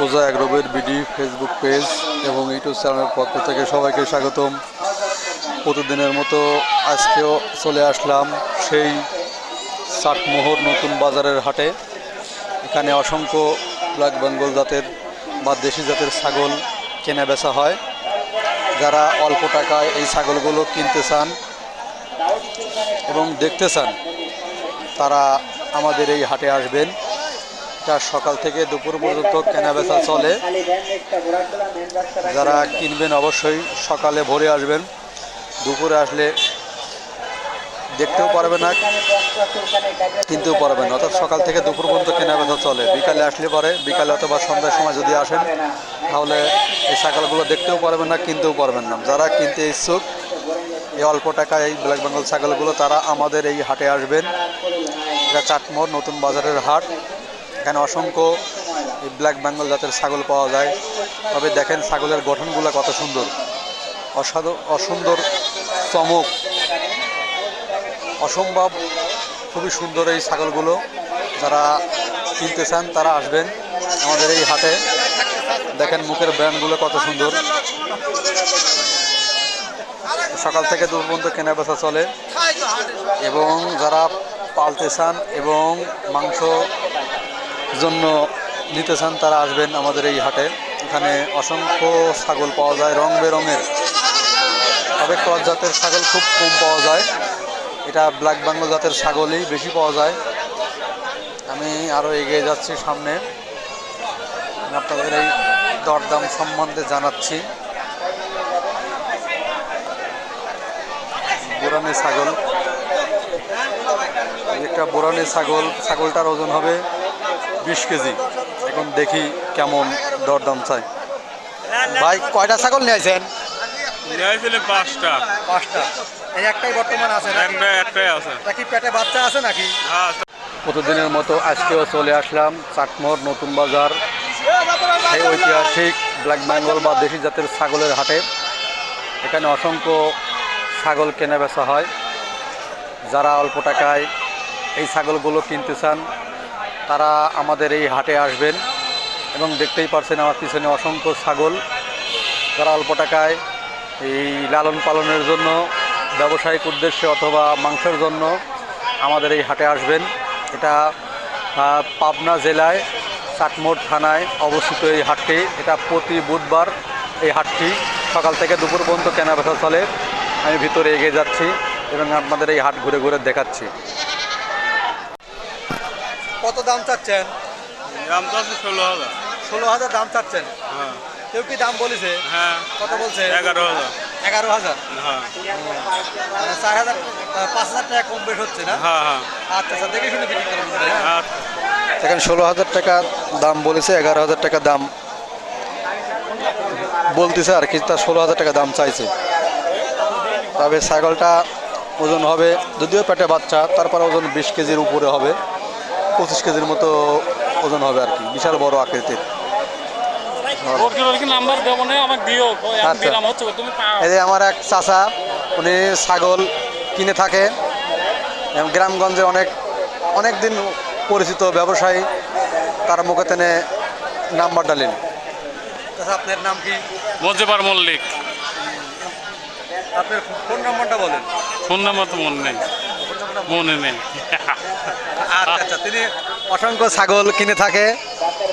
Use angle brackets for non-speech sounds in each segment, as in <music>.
সোজা অ্যাগ্রোবের BD Facebook page এবং ইউটিউব চ্যানেলের পক্ষ থেকে সবাইকে স্বাগতম। প্রতিদিনের মতো আজকেও চলে আসলাম সেই ষাটমোহর নতুন বাজারের হাটে। এখানে অসংখ্য ব্ল্যাক বেঙ্গল জাতের বা দেশি জাতের ছাগল কেনা বেচা হয়। যারা অল্প টাকায় এই ছাগলগুলো কিনতে চান এবং দেখতে চান, তারা আমাদের এই হাটে আসবেন। এটা সকাল থেকে দুপুর পর্যন্ত কেনা বেচা চলে। যারা কিনবেন অবশ্যই সকালে ভোরে আসবেন। দুপুরে আসলে দেখতেও পারবে না, কিনতেও পারবেন না। অর্থাৎ সকাল থেকে দুপুর পর্যন্ত কেনা বেচা চলে। বিকালে আসলে পরে, বিকালে অথবা সন্ধ্যার সময় যদি আসেন, তাহলে এই ছাগলগুলো দেখতেও পারবেন না, কিনতেও পারবেন না। যারা কিনতে ইচ্ছুক, এই অল্প টাকায় এই ব্ল্যাক বেঙ্গল ছাগলগুলো, তারা আমাদের এই হাটে আসবেন। এটা চাটমোহর নতুন বাজারের হাট। এখানে অসংখ্য এই ব্ল্যাক বেঙ্গল জাতের ছাগল পাওয়া যায়। তবে দেখেন ছাগলের গঠনগুলো কত সুন্দর। অসাধু অসুন্দর চমক। অসম্ভব খুবই সুন্দর এই ছাগলগুলো। যারা কিনতে চান তারা আসবেন আমাদের এই হাটে। দেখেন মুখের ব্র্যান্ডগুলো কত সুন্দর। সকাল থেকে দূর পর্যন্ত কেনা বেচা চলে। এবং যারা পালতে চান এবং মাংস জন্য নিতে চান, তারা আসবেন আমাদের এই হাটে। এখানে অসংখ্য ছাগল পাওয়া যায়, রং বেরঙের। তবে ক্রস জাতের ছাগল খুব কম পাওয়া যায়। এটা ব্ল্যাক বেঙ্গল জাতের ছাগলই বেশি পাওয়া যায়। আমি আরও এগিয়ে যাচ্ছি সামনে। আপনাদের এই দরদাম সম্বন্ধে জানাচ্ছি। বোরানি ছাগল। একটা বোরানি ছাগল, ছাগলটার ওজন হবে বিশ কেজি। এখন দেখি কেমন দরদাম চাই। ভাই কয়টা ছাগল নিয়েছেন পাঁচটা। পাঁচটা। এই একটাই বর্তমান আছে একটা একটাই আছে। তা পেটে বাচ্চা আছে নাকি? হ্যাঁ প্রতিদিনের মতো আজকেও চলে আসলাম চাটমোর নতুন বাজার। সেই ঐতিহাসিক ব্ল্যাক বেঙ্গল বা দেশি জাতের ছাগলের হাটে। এখানে অসংখ্য ছাগল কেনা বেচা হয়। যারা অল্প টাকায় এই ছাগলগুলো কিনতে চান তারা আমাদের এই হাটে আসবেন এবং দেখতেই পারছেন আমার পিছনে অসংখ্য ছাগল। যারা অল্প টাকায় এই লালন পালনের জন্য, ব্যবসায়িক উদ্দেশ্যে অথবা মাংসের জন্য আমাদের এই হাটে আসবেন। এটা পাবনা জেলায়, চাটমোড় থানায় অবস্থিত এই হাটটি। এটা প্রতি বুধবার এই হাটটি। সকাল থেকে দুপুর পর্যন্ত কেনা বেচা চলে। আমি ভিতরে এগিয়ে যাচ্ছি এবং আপনাদের এই হাট ঘুরে ঘুরে দেখাচ্ছি। কত দাম চাচ্ছেন? দাম তো আছে ষোলো হাজার। ষোলো হাজার দাম চাচ্ছেন। হ্যাঁ। কেউ কি দাম বলেছে? হ্যাঁ। কত বলছে? এগারো হাজার। এগারো হাজার? হ্যাঁ। মানে চার হাজার পাঁচ হাজার টাকা কম বেশ হচ্ছে না? হ্যাঁ হ্যাঁ। আচ্ছা আচ্ছা দেখে শুনে বিক্রি করবেন হ্যাঁ। এখানে ষোলো হাজার টাকা দাম বলেছে এগারো হাজার টাকা দাম বলতেছে আর কি তার ষোলো হাজার টাকা দাম চাইছে। তবে ছাগলটা ওজন হবে যদিও পেটে বাচ্চা তারপর ওজন বিশ কেজির উপরে হবে। পঁচিশ কেজির মতো ওজন হবে আর কি বিশাল বড় আকৃতির। আচ্ছা। দিলাম হচ্ছে তুমি পাও। এই যে আমার এক চাচা উনি ছাগল কিনে থাকে এবং গ্রামগঞ্জে অনেক অনেক দিন পরিচিত ব্যবসায়ী তার মুখে তেনে নাম্বার ডালেন আপনার নাম কি? মজিবার মল্লিক। আপনার ফোন নাম্বারটা বলেন। ফোন নাম্বার তো মনে নেই। মনে নেই। আচ্ছা আচ্ছা তিনি অসংখ্য ছাগল কিনে থাকে।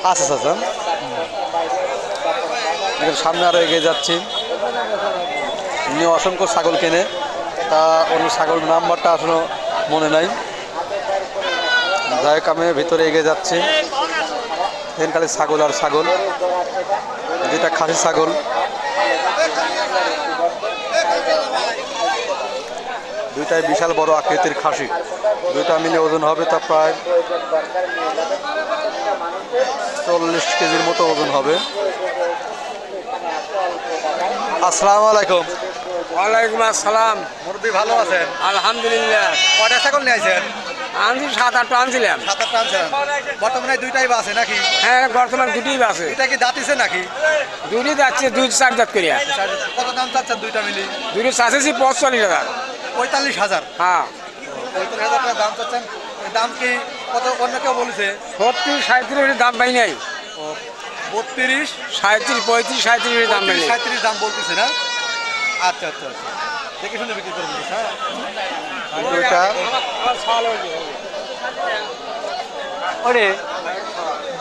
আচ্ছা চাচা এখানে সামনে আরও এগিয়ে যাচ্ছি। উনি অসংখ্য ছাগল কেনে। তা উনি ছাগল নাম্বারটা আসলে মনে নাই। যাই আমি ভিতরে এগিয়ে যাচ্ছি। ছাগল আর ছাগল। যেটা খাসি ছাগল। দুইটাই বিশাল বড় আকৃতির খাসি। দুইটা মিলে ওজন হবে তা প্রায় চল্লিশ কেজির মতো ওজন হবে। আসসালামু আলাইকুম। ওয়ালাইকুম আসসালাম। মুরব্বী ভালো আছেন? আলহামদুলিল্লাহ। কয়টা ছাগল নিয়ে আইছেন? আনছি সাত আটটা আনছিলাম। সাত আটটা আনছেন। বর্তমানে দুইটাই বা আছে নাকি? হ্যাঁ বর্তমান দুটোই আছে এটা কি দাঁতিছে নাকি? দুটি যাচ্ছে দুই চার জাত করিয়া। কত দাম চাচ্ছেন দুইটা মিলি দুটি চাষেছি পঁচল্লিশ হাজার। পঁয়তাল্লিশ হাজার হ্যাঁ পঁয়তাল্লিশ হাজার টাকা দাম চাচ্ছেন দাম কি কত অন্য কেউ বলেছে সত্তর সাঁত্রিশ দাম পাই নাই ও বত্রিশ সাঁত্রিশ পঁয়ত্রিশ সাঁত্রিশের দাম নেই সাঁত্রিশ দাম বলতেছে না আচ্ছা আচ্ছা আচ্ছা দেখে শুনে বিক্রি করবেন হ্যাঁ ওরে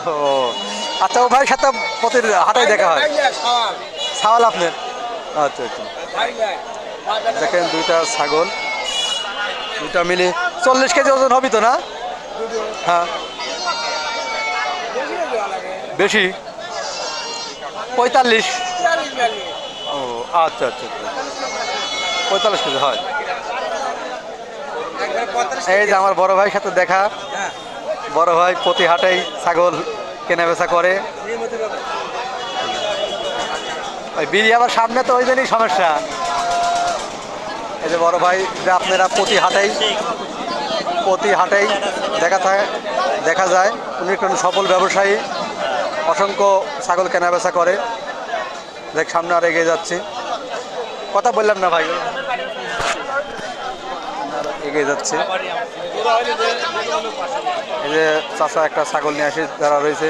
ও আচ্ছা ও ভাই সাথে প্রতি হাটাই দেখা হয় ছাওয়াল আপনার আচ্ছা আচ্ছা দেখেন দুইটা ছাগল। দুইটা মিলে চল্লিশ কেজি ওজন হবি তো না? হ্যাঁ। বেশি? পঁয়তাল্লিশ? ও আচ্ছা আচ্ছা আচ্ছা। পঁয়তাল্লিশ কেজি, হয়। এই যে আমার বড় ভাইয়ের সাথে দেখা। বড় ভাই প্রতি হাটেই ছাগল কেনা বেচা করে। ওই বিড়ি আবার সামনে তো ওই জন্যই সমস্যা। যে বড় ভাই যে আপনারা প্রতি হাটেই প্রতি হাটেই দেখা থাকে, দেখা যায়। উনি একজন সফল ব্যবসায়ী, অসংখ্য ছাগল কেনা বেচা করে। দেখ, সামনে আর এগিয়ে যাচ্ছি। কথা বললাম না ভাই। এগিয়ে যাচ্ছে। এই যে চাষা একটা ছাগল নিয়ে আসে, যারা রয়েছে।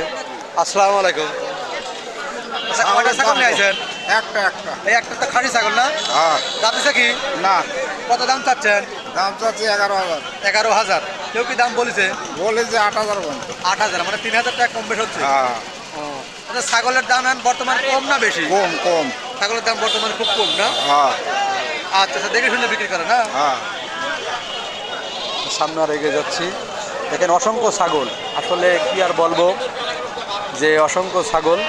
আসসালামু আলাইকুম। আসেন? একটা একটা। এই একটা তো ছাগল না? হ্যাঁ। কি? না। কত দাম চাচ্ছেন? দাম চাচ্ছি এগারো হাজার। এগারো হাজার। কেউ কি দাম বলেছে? বলে যে আট হাজার আট হাজার মানে তিন হাজার টাকা কম বেশ হচ্ছে। হ্যাঁ। মানে ছাগলের দাম এখন বর্তমান কম না বেশি? কম কম। ছাগলের দাম বর্তমানে খুব কম না? হ্যাঁ। আচ্ছা আচ্ছা দেখে শুনে বিক্রি করে না হ্যাঁ। সামনে আর এগিয়ে যাচ্ছি। দেখেন অসংখ্য ছাগল। আসলে কি আর বলব যে অসংখ্য ছাগল।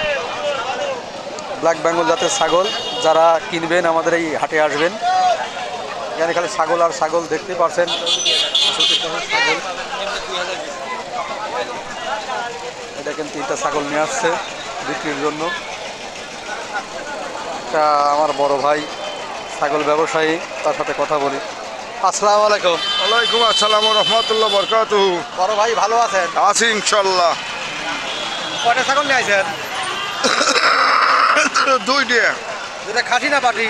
ব্ল্যাক বেঙ্গল জাতের ছাগল যারা কিনবেন আমাদের এই হাটে আসবেন। এখানে খালি ছাগল আর ছাগল দেখতে পাচ্ছেন। ছাগল এই দেখেন তিনটা ছাগল নিয়ে আসছে বিক্রির জন্য। একটা আমার বড় ভাই ছাগল ব্যবসায়ী তার সাথে কথা বলি। আসসালামু আলাইকুম। ওয়ালাইকুম আসসালাম রহমতুল্লাহ বরকাত বড় ভাই ভালো আছেন? আছি ইনশাল্লাহ কয়টা ছাগল নিয়ে দুই দিয়ে। দুইটা খাসি না পাটি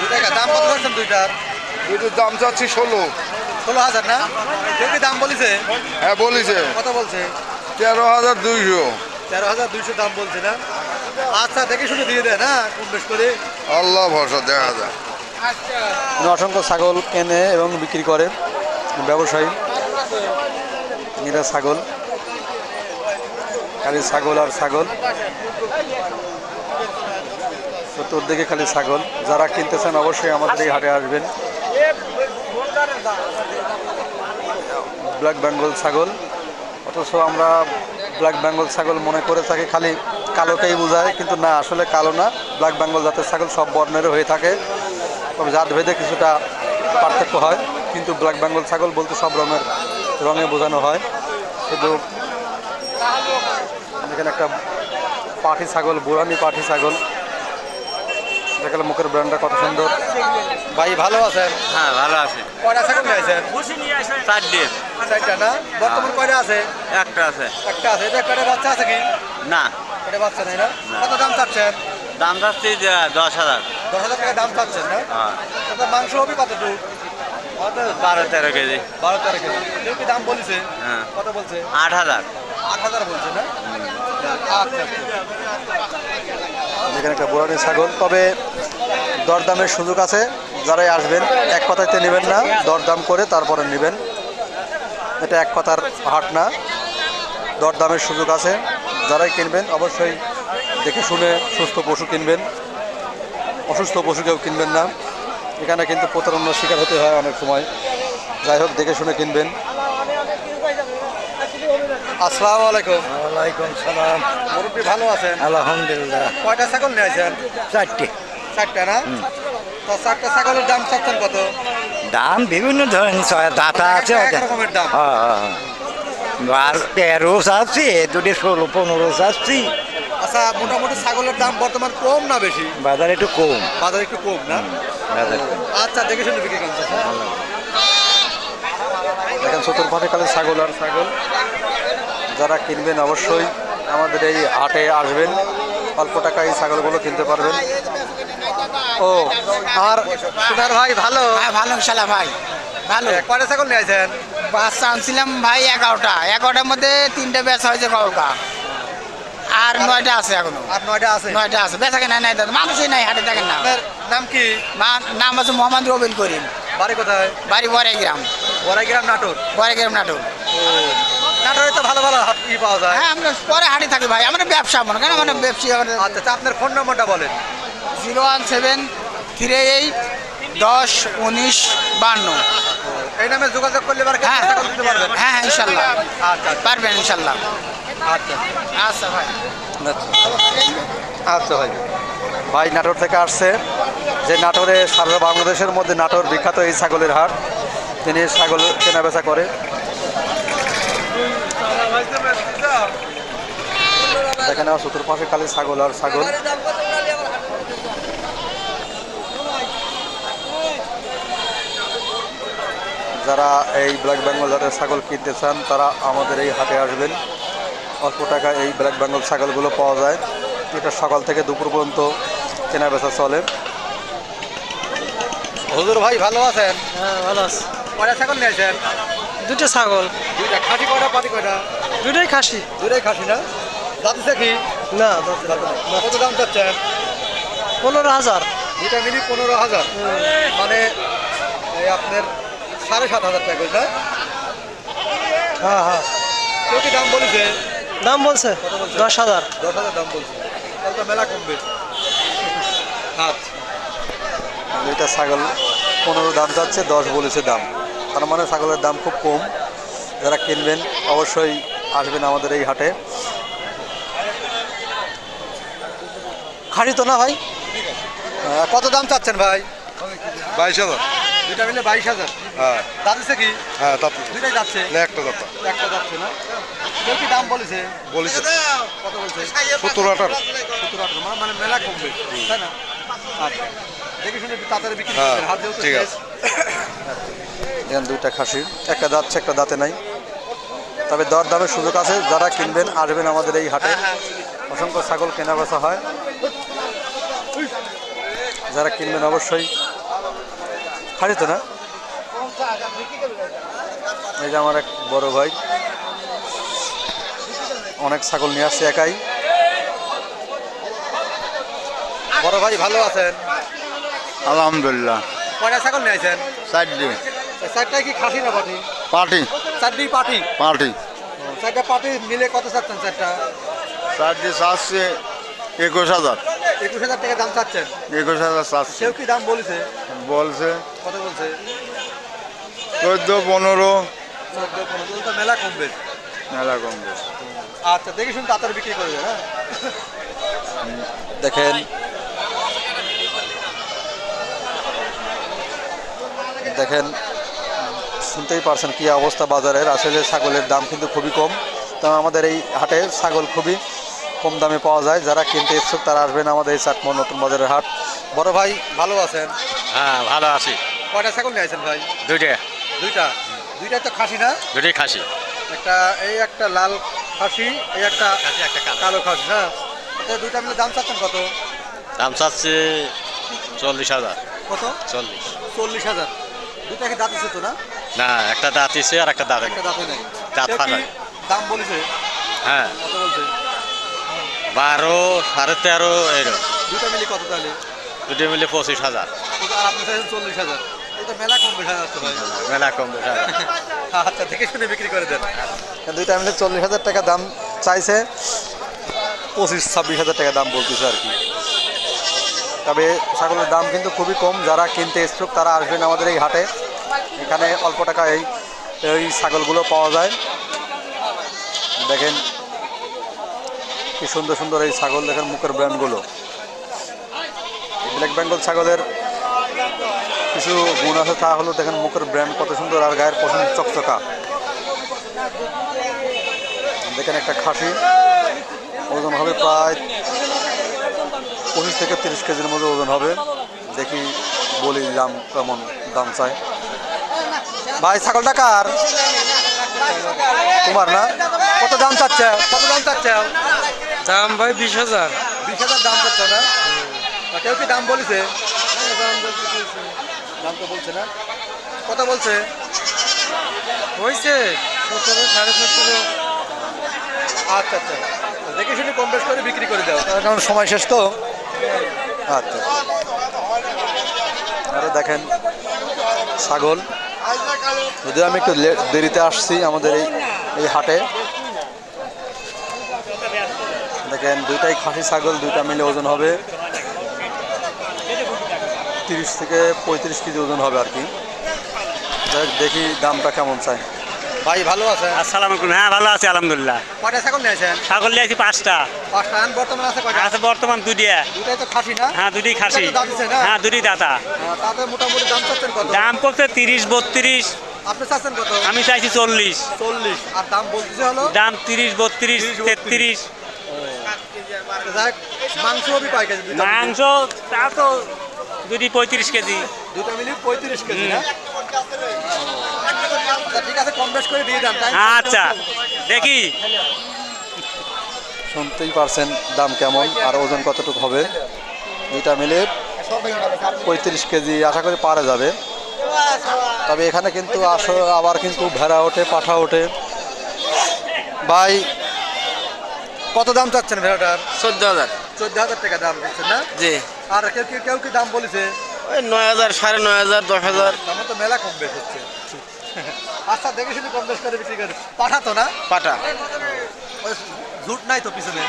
দুইটা দাম কত বলছেন দুইটার? দুইটির দাম চাচ্ছি ষোলো। ষোলো হাজার না? কেউ কি দাম বলেছে? হ্যাঁ বলিছে। কত বলছে? তেরো হাজার দুইশো। তেরো হাজার দুইশো দাম বলছে না? আচ্ছা দেখে শুনে দিয়ে দেন হ্যাঁ কম বেশ করে। আল্লাহ ভরসা দেখা যায় অসংখ্য ছাগল কেনে এবং বিক্রি করে ব্যবসায়ী। এরা ছাগল। খালি ছাগল আর ছাগল। চতুর্দিকে খালি ছাগল। যারা কিনতেছেন অবশ্যই আমাদের এই হাটে আসবেন। ব্ল্যাক বেঙ্গল ছাগল। অথচ আমরা ব্ল্যাক বেঙ্গল ছাগল মনে করে থাকি, খালি কালোকেই বোঝায়, কিন্তু না, আসলে কালো না। ব্ল্যাক বেঙ্গল জাতের ছাগল সব বর্ণের হয়ে থাকে। তবে জাত ভেদে কিছুটা পার্থক্য হয়, কিন্তু ব্ল্যাক বেঙ্গল ছাগল বলতে সব রঙের, রঙে বোঝানো হয়। শুধু এখানে একটা পাঠি ছাগল বুড়ানি পাঠি ছাগল। দেখালে মুখের ব্র্যান্ডটা কত সুন্দর। ভাই ভালো আছেন হ্যাঁ ভালো আছে। কয়টা ছাগল নিয়েছেন চার দিয়ে। চারটা না? বর্তমান কয়টা আছে? একটা আছে। একটা আছে। এটা একটা বাচ্চা আছে কি? না। এটা বাচ্চা নেই না? কত দাম চাচ্ছেন? দাম যাচ্ছে দশ হাজার। দশ হাজার টাকা দাম চাচ্ছেন না? হ্যাঁ। মাংস হবে কতটুকু? বারো তেরো কেজি। বারো তেরো কেজি। কেউ কি দাম বলেছে? হ্যাঁ। কত বলছে? আট হাজার। আট হাজার বলছে না? আচ্ছা। যেখানে একটা বুড়ানি ছাগল। তবে দরদামের সুযোগ আছে, যারাই আসবেন, এক কথাতে নেবেন না, দরদাম করে তারপরে নেবেন। এটা এক কথার হাট না, দরদামের সুযোগ আছে। যারাই কিনবেন, অবশ্যই দেখে শুনে সুস্থ পশু কিনবেন। অসুস্থ পশু কেউ কিনবেন না। এখানে কিন্তু প্রতারণার শিকার হতে হয় অনেক সময়। যাই হোক, দেখে শুনে কিনবেন। আসসালামু আলাইকুম। ওয়ালাইকুম সালাম। মুরব্বী ভালো আছেন? আলহামদুলিল্লাহ। কয়টা ছাগল নিয়েছেন চারটে। চারটা না? তো চারটা ছাগলের দাম চাচ্ছেন কত? দাম বিভিন্ন ধরনের দাতা আছে রকমের দাম। হ্যাঁ, হ্যাঁ, হ্যাঁ। আর তেরো চাচ্ছি দুটি ষোলো পনেরো চাচ্ছি। আচ্ছা মোটামুটি ছাগলের দাম বর্তমান কম না বেশি? বাজার একটু কম। বাজার একটু কম না? আচ্ছা দেখে শুনে বিক্রি চাচা। দেখেন চতুর্পাশে কালে ছাগল আর ছাগল। যারা কিনবেন অবশ্যই আমাদের এই হাটে আসবেন। অল্প টাকায় এই ছাগলগুলো কিনতে পারবেন। ও আর সোনার ভাই ভালো? হ্যাঁ ভালো সালাম ভাই। ভালো। কয়টা ছাগল নিয়েছেন বাচ্চা আনছিলাম ভাই এগারোটা। এগারোটার মধ্যে তিনটে ব্যাচ হয়েছে কাউকা আর নয়টা আছে এখনও। আর নয়টা আছে? নয়টা আছে। বেচা কেনা নাই মানুষই নাই হাটে দেখেন না। নাম কি? নাম আছে মোহাম্মদ রবিন করিম। বাড়ি কোথায়? বাড়ি বড়াই গ্রাম বড়াইগ্রাম নাটোর? বড়াই গ্রাম নাটক নাটোরে তো ভালো ভালো ই পাওয়া যায়। হ্যাঁ আমরা পরে হাটে থাকি ভাই আমরা ব্যবসা মনে কেন মানে ব্যবসা আচ্ছা আচ্ছা, আপনার ফোন নম্বরটা বলেন। Zero one seven three eight দশ উনিশ বান্ন। এই নামে যোগাযোগ করলে এবার হ্যাঁ পারবেন। হ্যাঁ হ্যাঁ ইনশাল্লাহ। আচ্ছা। পারবেন ইনশাল্লাহ। আচ্ছা। আচ্ছা ভাই। আচ্ছা ভাই। ভাই নাটোর থেকে আসছে। যে নাটোরে সারা বাংলাদেশের মধ্যে নাটোর বিখ্যাত এই ছাগলের হাট, তিনি ছাগল কেনা বেচা করে। এখানে আমার চতুর্পাশে খালি ছাগল আর ছাগল। যারা এই ব্ল্যাক বেঙ্গল জাতের ছাগল কিনতে চান, তারা আমাদের এই হাটে আসবেন। অল্প টাকা এই ব্ল্যাক বেঙ্গল ছাগলগুলো পাওয়া যায়। এটা সকাল থেকে দুপুর পর্যন্ত কেনা বেচা চলে। হুজুর ভাই ভালো আছেন? হ্যাঁ ভালো আছে। ছাগল নিয়েছেন দুটো ছাগল। দুইটা খাসি কয়টা পাতি কয়টা? দুটোই খাসি। দুইটাই খাসি না? যাচ্ছে কি? না কত দাম চাচ্ছেন? পনেরো হাজার। দুইটা মিলি পনেরো হাজার। মানে আপনার সাড়ে সাত হাজার টাকা না? হ্যাঁ হ্যাঁ। কেউ কি দাম বলেছে? দাম বলছে বলছে? দশ হাজার। দশ হাজার দাম বলছে। তাহলে তো মেলা কমবে। আচ্ছা। দুইটা ছাগল পনেরো দাম যাচ্ছে দশ বলেছে দাম। তার মানে ছাগলের দাম খুব কম। যারা কিনবেন অবশ্যই আসবেন আমাদের এই হাটে। খাসি তো না ভাই? কত দাম চাচ্ছেন ভাই? বাইশ হাজার। দুইটা মিলে বাইশ হাজার। হ্যাঁ। কি? হ্যাঁ দুইটাই যাচ্ছে? একটা দাতা একটা যাচ্ছে না? কেউ কি দাম বলেছে? বলেছে। কত বলছে? সত্তর আঠারো। সত্তর আঠারো মানে মেলা কমবে। তাই না? আচ্ছা। দেখে শুনে তাড়াতাড়ি বিক্রি হ্যাঁ, করবেন। হাত যেহেতু ঠিক আছে। এখানে দুইটা খাসি একটা যাচ্ছে একটা দাঁতে নাই। তবে দর দামের সুযোগ আছে যারা কিনবেন আসবেন আমাদের এই হাটে। অসংখ্য ছাগল কেনা বেচা হয়। যারা কিনবেন অবশ্যই। খাসি তো না? এই যে আমার এক বড় ভাই। অনেক ছাগল নিয়ে আসছে একাই। বড় ভাই ভালো আছেন? আলহামদুলিল্লাহ। কয়টা ছাগল নিয়ে আসেন চারটি। চারটায় কি খাসি না পাটি? পার্টি চারটি পাটি? পার্টি চারটা পাটি মিলে কত চাচ্ছেন চারটা? চারটি চাচ্ছে একুশ হাজার। একুশ হাজার টাকা দাম চাচ্ছেন। একুশ হাজার চাচ্ছে। কেউ কি দাম বলেছে? বলছে। কত বলছে? চোদ্দ পনেরো। চোদ্দ পনেরো তো মেলা কমবে। মেলা কমবে। আচ্ছা দেখে শুন তাড়াতাড়ি বিক্রি করে দেন হ্যাঁ। দেখেন দেখেন শুনতেই পারছেন কি অবস্থা বাজারের। আসলে ছাগলের দাম কিন্তু খুবই কম। তো আমাদের এই হাটে ছাগল খুবই কম দামে পাওয়া যায়। যারা কিনতে ইচ্ছুক তারা আসবেন আমাদের এই চাটমোহর নতুন বাজারের হাট। বড় ভাই ভালো আছেন? হ্যাঁ ভালো আছি। কয়টা ছাগল নিয়ে আছেন ভাই? দুইটা। দুইটা? দুইটা তো খাসি না? দুটোই খাসি। একটা এই একটা লাল খাসি এই একটা কালো। খাসি হ্যাঁ? দুইটা মিলে দাম চাচ্ছেন কত? দাম চাচ্ছে চল্লিশ হাজার। কত? চল্লিশ। চল্লিশ হাজার। দুইটা কি দাঁত তো না? না একটা দাঁত ইসে আর একটা দাঁত একটা দাঁতে নেই। দাঁত কেউ দাম বলেছে? হ্যাঁ। কত বলছে? বারো সাড়ে তেরো এরকম দুইটা মিলে কত তাহলে? দুটো মিলে পঁচিশ হাজার। আর আপনি চাইছেন চল্লিশ হাজার। তো মেলা কম বেশি যাচ্ছে ভাই। মেলা কম বেশি <laughs> আচ্ছা দেখে শুনে বিক্রি করে দেন। দুইটা মিলে চল্লিশ হাজার টাকা দাম চাইছে। পঁচিশ ছাব্বিশ হাজার টাকা দাম বলতেছে আর কি। তবে ছাগলের দাম কিন্তু খুবই কম। যারা কিনতে ইচ্ছুক, তারা আসবেন আমাদের এই হাটে। এখানে অল্প টাকায় এই ছাগলগুলো পাওয়া যায়। দেখেন কি সুন্দর সুন্দর এই ছাগল, দেখেন মুখের ব্র্যান্ডগুলো। ব্ল্যাক বেঙ্গল ছাগলের কিছু গুণ আছে, তা হলো দেখেন মুখের ব্র্যান্ড কত সুন্দর আর গায়ের পছন্দ চকচকা। দেখেন একটা খাসি, ওজন হবে প্রায় পঁচিশ থেকে তিরিশ কেজির মধ্যে ওজন হবে। দেখি বলি দাম কেমন দাম চাই। ভাই ছাগলটা কার? তোমার না? কত দাম চাচ্ছে? কত দাম চাচ্ছে? দাম ভাই বিশ হাজার। বিশ হাজার দাম চাচ্ছে না? কেউ কি দাম বলেছে? দাম তো বলছে না। কত বলছে? হয়েছে সতেরো সাড়ে সতেরো। আচ্ছা আচ্ছা। দেখে শুনে কম বেশ করে বিক্রি করে দাও। কারণ সময় শেষ তো। আচ্ছা। দেখেন, ছাগল। যদিও আমি একটু দেরিতে আসছি আমাদের এই এই হাটে। দেখেন, দুইটাই খাসি ছাগল, দুইটা মিলে ওজন হবে। তিরিশ থেকে পঁয়ত্রিশ কেজি ওজন হবে আর কি। দেখি দামটা কেমন চাই। ভাই ভালো আছে আসসালামু আলাইকুম। হ্যাঁ ভালো আছি আলহামদুলিল্লাহ। কয়টা ছাগল নিয়েছেন ছাগল নিয়েছি পাঁচটা। পাঁচটা আন বর্তমানে আছে কয়টা? আছে বর্তমান দুটিয়া দুটাই তো খাসি না? হ্যাঁ দুটি খাসি? হ্যাঁ দুটি দাতা। তাতে মোটামুটি দাম চাচ্ছেন কত? দাম করছে তিরিশ বত্রিশ। আপনি চাচ্ছেন কত? আমি চাইছি চল্লিশ। চল্লিশ। আর দাম বলতেছে হলো? দাম তিরিশ বত্রিশ 30, তেত্রিশ। মাংস? মাংস তা তো দুটি পঁয়ত্রিশ কেজি। দুটো মিলিয়ে পঁয়ত্রিশ কেজি না? আচ্ছা, আচ্ছা দেখি। শুনতেই পারছেন দাম কেমন আর ওজন কতটুকু হবে। দুইটা মিলে পঁয়ত্রিশ কেজি আশা করি পারা যাবে। তবে এখানে কিন্তু আসো আবার কিন্তু ভেড়া ওঠে পাঠা ওঠে। ভাই কত দাম চাচ্ছেন ভেড়াটার? চোদ্দ হাজার। চোদ্দ হাজার টাকা দাম দিচ্ছেন না? জি। আর কেউ কেউ কেউ কি দাম বলেছে? ওই নয় হাজার সাড়ে নয় হাজার দশ হাজার। আমার তো মেলা কম বেশ হচ্ছে। আচ্ছা দেখে শুধু কম বেশ করে বিক্রি করে। পাঠাতো না? পাটা ওই ঝুট নাই তো পিছনে?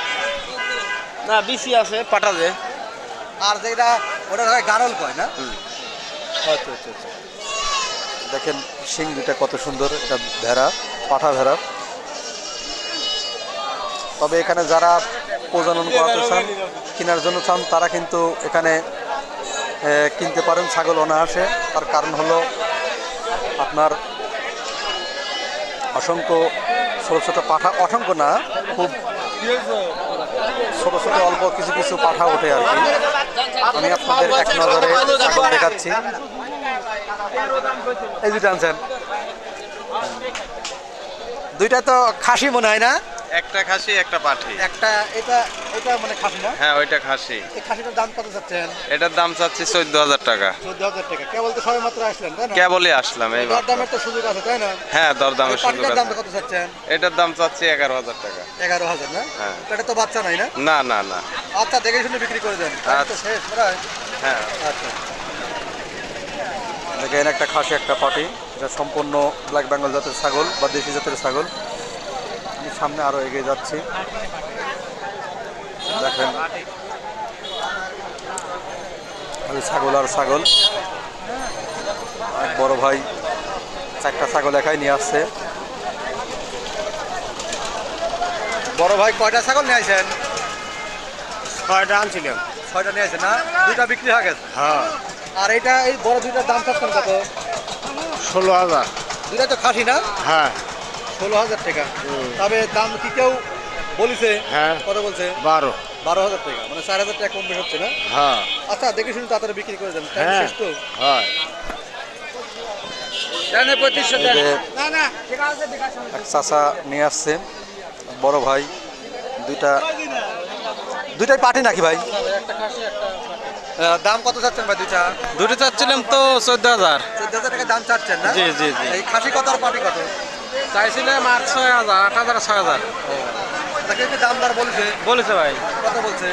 না বিসি আছে পাটা যে। আর যেটা ওটা গারল কয় না? আচ্ছা আচ্ছা আচ্ছা। দেখেন শিং দুটা কত সুন্দর এটা ভেড়া পাঠা ভেড়া। তবে এখানে যারা প্রজনন করাতে চান কেনার জন্য চান তারা কিন্তু এখানে কিনতে পারেন ছাগল অনায়াসে। তার কারণ হলো আপনার অসংখ্য ছোটো ছোটো পাঠা, অসংখ্য না, খুব ছোট ছোট অল্প কিছু কিছু পাঠা ওঠে আর কি। আমি আপনাদের এক নজরে দেখাচ্ছি। এই দুটো আনছেন দুইটা তো খাসি মনে হয় না? একটা খাসি একটা পাঠি একটা এটা এটা মানে খাসি না? হ্যাঁ ওইটা খাসি। এই খাসিটার দাম কত যাচ্ছেন? এটার দাম চাচ্ছি চোদ্দ হাজার টাকা। চোদ্দ হাজার টাকা। কেবল তো সবাই মাত্র আসলেন তাই না? কেবলই আসলাম এই দর দামের তো সুযোগ আছে তাই না? হ্যাঁ দরদামের সুযোগ আছে। দামটা কত চাচ্ছেন এটার দাম চাচ্ছি এগারো হাজার টাকা। এগারো হাজার না? হ্যাঁ। এটা তো বাচ্চা নাই না? না না না। আচ্ছা দেখে শুনে বিক্রি করে দেন। আচ্ছা। শেষ প্রায়। হ্যাঁ। আচ্ছা। দেখেন একটা খাসি একটা পাটি। এটা সম্পূর্ণ ব্ল্যাক বেঙ্গল জাতের ছাগল বা দেশি জাতের ছাগল। সামনে আরও এগিয়ে যাচ্ছি। দেখেন। ছাগল আর ছাগল। এক বড় ভাই চারটা ছাগল একাই নিয়ে আসছে। বড় ভাই কয়টা ছাগল নিয়ে আসেন? ছয়টা আনছিলাম। ছয়টা নিয়ে আসেন না? দুইটা বিক্রি হয়ে গেছে? হ্যাঁ। আর এটা এই বড় দুইটার দাম চাচ্ছেন কত? ষোলো হাজার। দুইটা তো খাসি না? হ্যাঁ। ষোলো হাজার টাকা। তবে দাম কি কেউ বলেছে হ্যাঁ। কত বলছে? বারো। বারো হাজার টাকা মানে চার হাজার টাকা কম বেশি হচ্ছে না? হ্যাঁ। আচ্ছা দেখে শুনে তাড়াতাড়ি বিক্রি করে দেন হ্যাঁ। তো। হয়। এক চাচা নিয়ে আসছে বড় ভাই দুইটা দুইটাই পাঠি নাকি ভাই? দাম কত চাচ্ছেন ভাই দুইটা? দুটো চাচ্ছিলাম তো চোদ্দ হাজার। চোদ্দ হাজার টাকা দাম চাচ্ছেন না? জি জি জি। এই খাসি কত আর পাটি কত? চাইছিলাম আট ছয় হাজার আট হাজার ছয় হাজার। তাকে দাম দর বলেছে? বলেছে ভাই। কত বলছে?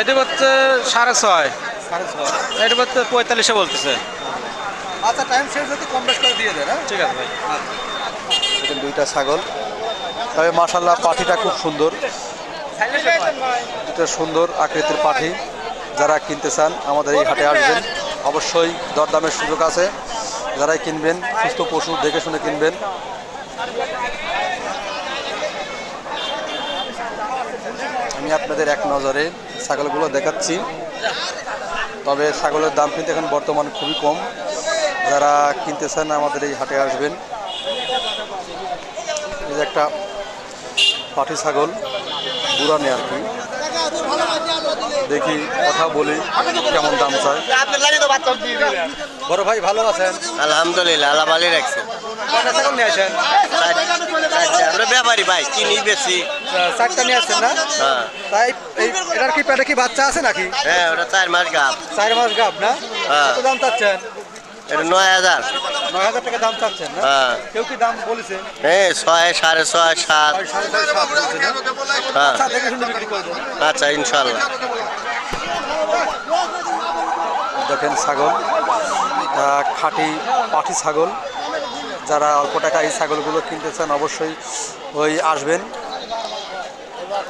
এটি হচ্ছে সাড়ে ছয়। সাড়ে ছয়। এটি হচ্ছে পঁয়তাল্লিশে বলতেছে। আচ্ছা টাইম শেষ হতে কম বেশ করে দিয়ে দেন হ্যাঁ? ঠিক আছে ভাই। দুইটা ছাগল। তবে মাশাল্লাহ পাঠিটা খুব সুন্দর। দুটো সুন্দর আকৃতির পাঠি যারা কিনতে চান আমাদের এই হাটে আসবেন। অবশ্যই দরদামের সুযোগ আছে। যারাই কিনবেন সুস্থ পশু দেখে শুনে কিনবেন। আমি আপনাদের এক নজরে ছাগলগুলো দেখাচ্ছি। তবে ছাগলের দাম কিন্তু এখন বর্তমান খুবই কম। যারা কিনতে চান আমাদের এই হাটে আসবেন। এই যে একটা পাটি ছাগল বুড়ানে আর কি। দেখি কথা বলি কেমন দাম চায়। বড় ভাই ভালো আছেন? আলহামদুলিল্লাহ আল্লাহ ভালোই রাখছে। কয়টা ছাগল নিয়ে আসেন আমরা ব্যাপারী ভাই বেশি। চারটা নিয়ে আসছেন না? হ্যাঁ। তাই এটার কি পেটে কি বাচ্চা আছে নাকি? হ্যাঁ ওটা চার মাস গাপ চার মাস গাব না? হ্যাঁ। কত দাম চাচ্ছেন? এটা নয় হাজার। নয় হাজার টাকা দাম চাচ্ছেন না? হ্যাঁ। কেউ কি দাম বলেছে? হ্যাঁ ছয় সাড়ে ছয় সাত? হ্যাঁ। আচ্ছা। আচ্ছা ইনশাল্লাহ। দেখেন ছাগল খাঁটি পাটি ছাগল। যারা অল্প টাকা এই ছাগলগুলো কিনতে চান অবশ্যই ওই আসবেন।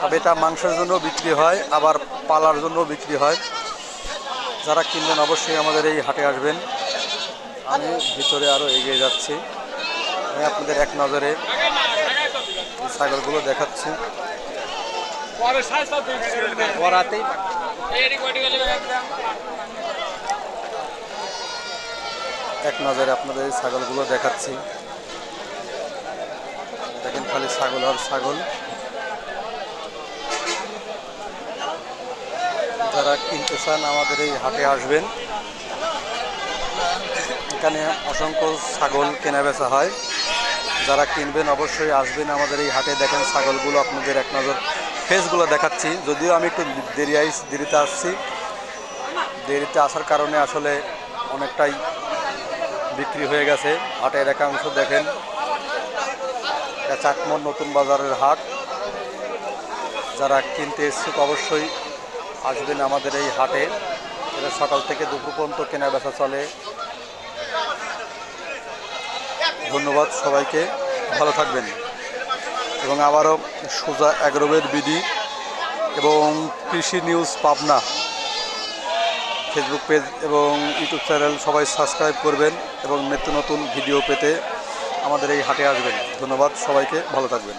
তবে এটা মাংসের জন্য বিক্রি হয় আবার পালার জন্য বিক্রি হয়। যারা কিনবেন অবশ্যই আমাদের এই হাটে আসবেন। আমি ভিতরে আরও এগিয়ে যাচ্ছি। আমি আপনাদের এক নজরে ছাগলগুলো দেখাচ্ছি। বরাতেই এক নজরে আপনাদের এই ছাগলগুলো দেখাচ্ছি। দেখেন খালি ছাগল আর ছাগল। যারা কিনতে চান আমাদের এই হাটে আসবেন। এখানে অসংখ্য ছাগল কেনা বেচা হয়। যারা কিনবেন অবশ্যই আসবেন আমাদের এই হাটে। দেখেন ছাগলগুলো আপনাদের এক নজর ফেসগুলো দেখাচ্ছি। যদিও আমি একটু দেরি আইস দেরিতে আসছি। দেরিতে আসার কারণে আসলে অনেকটাই বিক্রি হয়ে গেছে। হাটের একাংশ দেখেন। এটা চাকমোর নতুন বাজারের হাট। যারা কিনতে ইচ্ছুক অবশ্যই আসবেন আমাদের এই হাটে। এটা সকাল থেকে দুপুর পর্যন্ত কেনা বেচা চলে। ধন্যবাদ সবাইকে। ভালো থাকবেন। এবং আবারও সোজা অ্যাগ্রোভের বিডি এবং কৃষি নিউজ পাবনা। ফেসবুক পেজ এবং ইউটিউব চ্যানেল সবাই সাবস্ক্রাইব করবেন। এবং নিত্য নতুন ভিডিও পেতে আমাদের এই হাটে আসবেন। ধন্যবাদ সবাইকে ভালো থাকবেন।